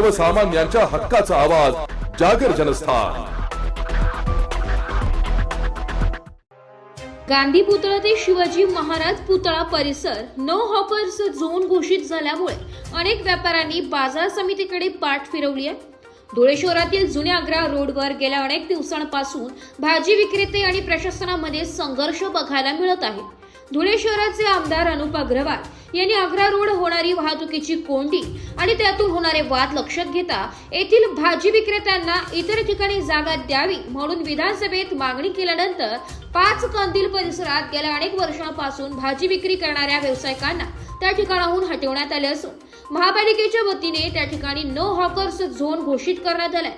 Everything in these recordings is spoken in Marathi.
सर्वसामान्यांच्या हक्काचा आवाज जागर जनस्थान. गांधी पुतळा ते शिवाजी महाराज पुतळा परिसर नो हॉपर्स झोन घोषित झाल्यामुळे अनेक व्यापाऱ्यांनी बाजार समितीकडे पाठ फिरवली आहे. धुळे शहरातील जुन्या आग्रा रोडवर गेल्या अनेक दिवसांपासून भाजी विक्रेते आणि प्रशासनामध्ये संघर्ष बघायला मिळत आहे. धुळे शहराचे आमदार अनुप अग्रवाल यांनी आग्रा रोड होणारी वाहतुकीची कोंडी आणि त्यातून होणारे वाद लक्षात घेता येथील भाजी विक्रेत्यांना इतर ठिकाणी जागा द्यावी म्हणून विधानसभेत मागणी केल्यानंतर पाच कंदील परिसरात गेल्या अनेक वर्षांपासून भाजी विक्री करणाऱ्या व्यावसायिकांना त्या ठिकाणाहून हटवण्यात आले असून महापालिकेच्या वतीने त्या ठिकाणी नो हॉकर्स झोन घोषित करण्यात आलाय.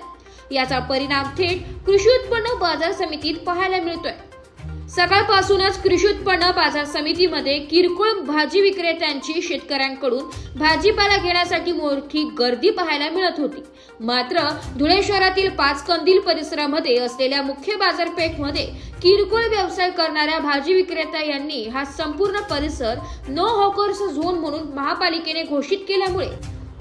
याचा परिणाम थेट कृषी उत्पन्न बाजार समितीत पाहायला मिळतोय. सकाळपासूनच कृषी उत्पन्न बाजार समितीमध्ये किरकोळ भाजी विक्रेत्यांची शेतकऱ्यांकडून भाजीपाला घेण्यासाठी मोठी गर्दी पाहायला मिळत होती. मात्र धुळे शहरातील पाच कंदील परिसरामध्ये असलेल्या मुख्य बाजारपेठमध्ये किरकोळ व्यवसाय करणाऱ्या भाजी विक्रेता यांनी हा संपूर्ण परिसर नो हॉकर्स झोन म्हणून महापालिकेने घोषित केल्यामुळे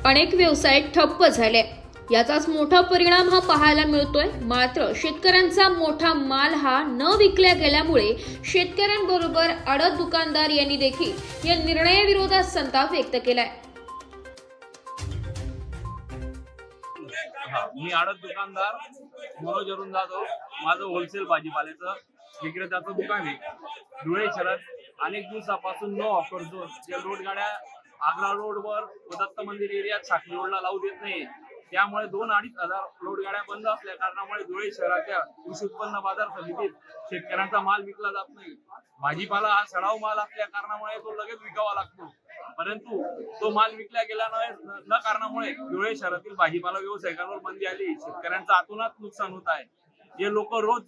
अनेक व्यवसाय ठप्प झाले. याचाच मोठा परिणाम हा पाहायला मिळतोय. मात्र शेतकऱ्यांचा मोठा माल हा न विकल्या गेल्यामुळे शेतकऱ्यांबरोबर अडत दुकानदार यांनी देखील या निर्णयाविरोधात संताप व्यक्त केलाय. मी आडत दुकानदार मनोज अरुण जाधव माझं होलसेल भाजीपाल्याचं विक्रेत्याचं दुकान आहे. धुळे शहरात अनेक दिवसापासून नो ऑफर झोन या रोड गाड्या आग्रा रोडवर व दत्त मंदिर एरियात साखरी रोडला लावू देत नाही त्यामुळे दोन अडीच हजार लोड गाड्या बंद असल्या कारणामुळे धुळे शहराच्या कृषी उत्पन्न बाजार समितीत शेतकऱ्यांचा माल विकला जात नाही. भाजीपाला हा सडाव माल असल्या कारणामुळे तो लगेच विकावा लागतो. परंतु तो माल विकला गेला न न कारणामुळे धुळे शहरातील भाजीपाला व्यावसायिकांवर बंदी आली. शेतकऱ्यांचं आतूनच नुकसान होत आहे. जे लोक रोज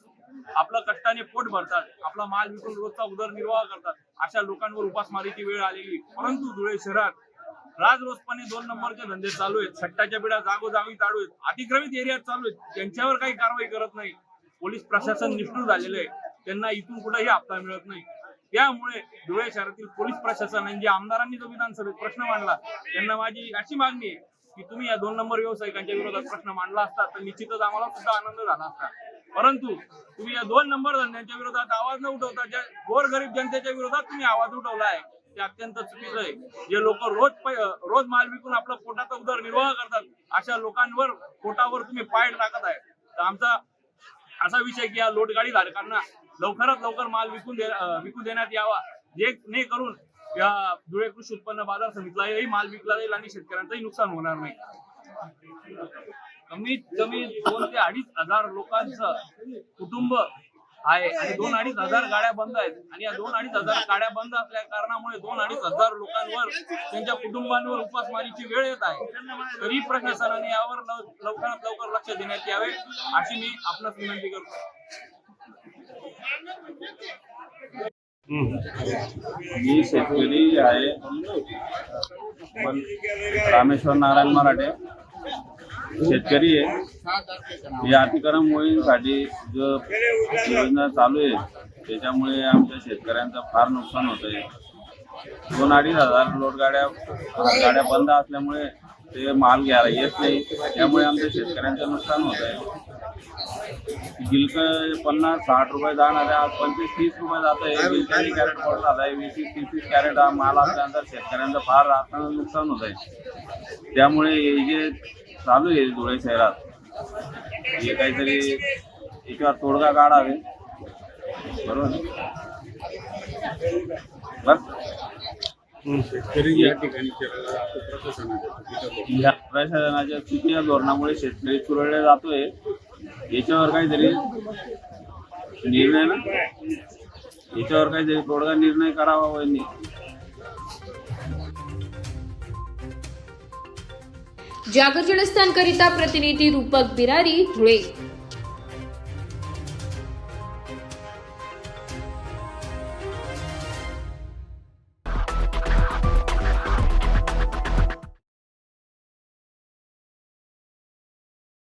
आपलं कष्टाने पोट भरतात आपला माल विकून रोजचा उदरनिर्वाह करतात अशा लोकांवर उपासमारीची वेळ आलेली. परंतु धुळे शहरात राजरोसपणे दोन नंबरचे धंदे चालू आहेत. सट्टाच्या पिढ्या जागोजागी चालू आहेत. अतिक्रमित एरियात चालू आहेत. त्यांच्यावर काही कारवाई करत नाही. पोलीस प्रशासन निष्ठूर झालेलं आहे. त्यांना इथून कुठेही हप्ता मिळत नाही. त्यामुळे धुळे शहरातील पोलीस प्रशासनाने जे आमदारांनी जो विधानसभेत प्रश्न मांडला त्यांना माझी अशी मागणी आहे की तुम्ही या दोन नंबर व्यावसायिकांच्या विरोधात प्रश्न मांडला असता तर निश्चितच आम्हाला सुद्धा आनंद झाला असता. परंतु तुम्ही या दोन नंबर धंद्यांच्या विरोधात आवाज न उठवता ज्या गोरगरीब जनतेच्या विरोधात तुम्ही आवाज उठवला आहे ते अत्यंत चुकीचं आहे. जे लोक रोज रोज माल विकून आपला पोटाचा उदरनिर्वाह करतात अशा लोकांवर पोटावर तुम्ही पाय टाकत आहे. तर आमचा असा विषय की या लोटगाडी धारकांना लवकरात लवकर माल विकून दे विकू देण्यात यावा. जे नाही करून या धुळे कृषी उत्पन्न बाजार समितीलाही माल विकला जाईल आणि शेतकऱ्यांचंही नुकसान होणार नाही. कमीत कमी दोन ते अडीच हजार लोकांचं कुटुंब आहे. आणि दोन अडीच हजार गाड्या बंद आहेत. आणि या दोन अडीच हजार गाड्या बंद असल्या कारणामुळे दोन अडीच हजार लोकांवर त्यांच्या कुटुंबांवर उपासमारीची वेळ येत आहे. तरी प्रशासनाने यावर लव- लवकरात लवकर लक्ष देण्यात यावे अशी मी आपणास विनंती करतो. मी शेतकरी आहे. पण रामेश्वर नारायण मराठे. शेतकरी आहे. या अतिक्रम मोहिमेसाठी जो योजना चालू आहे त्याच्यामुळे आमच्या शेतकऱ्यांचं फार नुकसान होत आहे दोन अडीच हजार लोट गाड्या गाड्या बंद असल्यामुळे ते माल घ्यायला येत नाही. त्यामुळे आमच्या शेतकऱ्यांचं नुकसान होत आहे गिलक पन्नास साठ रुपये जाणार आहे आज पंचवीस तीस रुपये जात आहे. गिलकाची कॅरेट पडत जात आहे. वीस तीस तीस कॅरेट हा माल असल्यानंतर शेतकऱ्यांचं फार आता नुकसान होत आहे त्यामुळे हे जे चालू आहे धुळे शहरात. हे काहीतरी याच्यावर तोडगा काढावे बरोबर? बस शेतकरी या ठिकाणी या प्रशासनाच्या चुकीच्या धोरणामुळे शेतकरी चुरळला जातोय. याच्यावर काहीतरी निर्णय ना? याच्यावर काहीतरी तोडगा निर्णय करावा वहिनी प्रतिनिधी रूपक बिरारी धुळे.